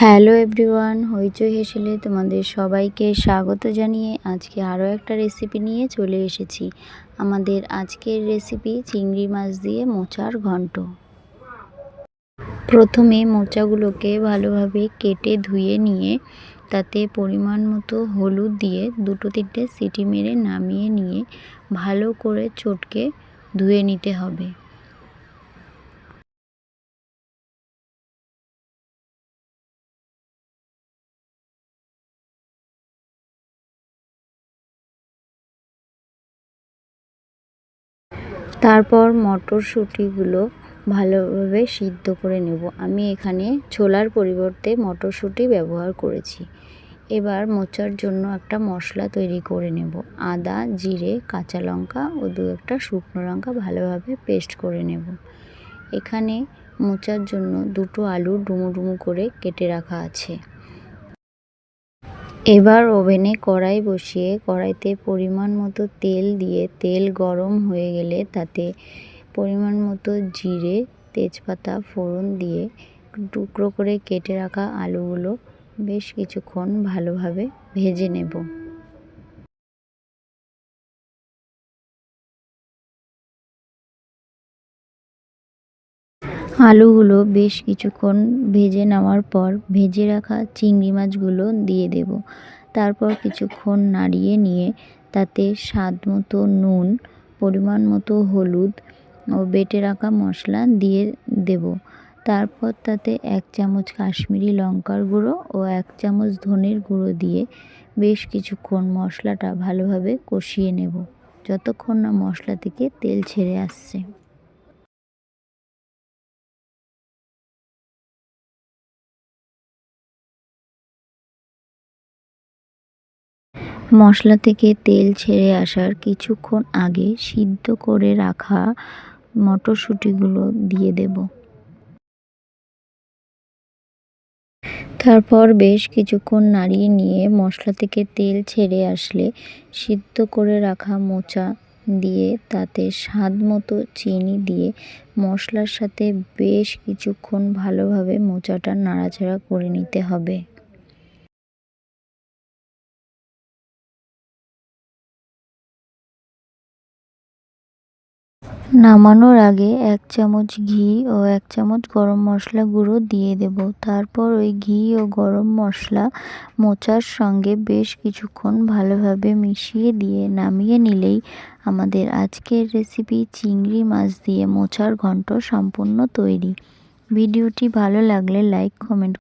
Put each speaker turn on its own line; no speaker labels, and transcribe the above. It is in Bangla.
হ্যালো এভরিওয়ান, হইচই হেসেলে তোমাদের সবাইকে স্বাগত জানিয়ে আজকে আরও একটা রেসিপি নিয়ে চলে এসেছি। আমাদের আজকের রেসিপি চিংড়ি মাছ দিয়ে মোচার ঘন্ট। প্রথমে মোচাগুলোকে ভালোভাবে কেটে ধুয়ে নিয়ে তাতে পরিমাণ মতো হলুদ দিয়ে দুটো তিনটে সিটি মেরে নামিয়ে নিয়ে ভালো করে চটকে ধুয়ে নিতে হবে। তারপর মটরশুঁটিগুলো ভালোভাবে সিদ্ধ করে নেব। আমি এখানে ছোলার পরিবর্তে মটরশুঁটি ব্যবহার করেছি। এবার মোচার জন্য একটা মশলা তৈরি করে নেব। আদা, জিরে, কাঁচা লঙ্কা ও দু একটা শুকনো লঙ্কা ভালোভাবে পেস্ট করে নেব। এখানে মোচার জন্য দুটো আলু ডুমো ডুমো করে কেটে রাখা আছে। এবার ওভেনে কড়াই বসিয়ে কড়াইতে পরিমাণ মতো তেল দিয়ে তেল গরম হয়ে গেলে তাতে পরিমাণ মতো জিরে, তেজপাতা, ফোড়ন দিয়ে টুকরো করে কেটে রাখা আলুগুলো বেশ কিছুক্ষণ ভালোভাবে ভেজে নেব। আলুগুলো বেশ কিছুক্ষণ ভেজে নেওয়ার পর ভেজে রাখা চিংড়ি মাছগুলো দিয়ে দেব। তারপর কিছুক্ষণ নাড়িয়ে নিয়ে তাতে স্বাদ মতো নুন, পরিমাণ মতো হলুদ ও বেটে রাখা মশলা দিয়ে দেব। তারপর তাতে এক চামচ কাশ্মীরি লঙ্কার গুঁড়ো ও এক চামচ ধনের গুঁড়ো দিয়ে বেশ কিছুক্ষণ মশলাটা ভালোভাবে কষিয়ে নেব, যতক্ষণ না মশলা থেকে তেল ছেড়ে আসছে। মশলা থেকে তেল ছেড়ে আসার কিছুক্ষণ আগে সিদ্ধ করে রাখা মটরশুঁটিগুলো দিয়ে দেব। তারপর বেশ কিছুক্ষণ নাড়িয়ে নিয়ে মশলা থেকে তেল ছেড়ে আসলে সিদ্ধ করে রাখা মোচা দিয়ে তাতে স্বাদ মতো চিনি দিয়ে মশলার সাথে বেশ কিছুক্ষণ ভালোভাবে মোচাটা নাড়াচাড়া করে নিতে হবে। নামানোর আগে এক চামচ ঘি ও এক চামচ গরম মশলা গুঁড়ো দিয়ে দেব। তারপর ওই ঘি ও গরম মশলা মোচার সঙ্গে বেশ কিছুক্ষণ ভালোভাবে মিশিয়ে দিয়ে নামিয়ে নিলেই আমাদের আজকের রেসিপি চিংড়ি মাছ দিয়ে মোচার ঘন্ট সম্পূর্ণ তৈরি। ভিডিওটি ভালো লাগলে লাইক কমেন্ট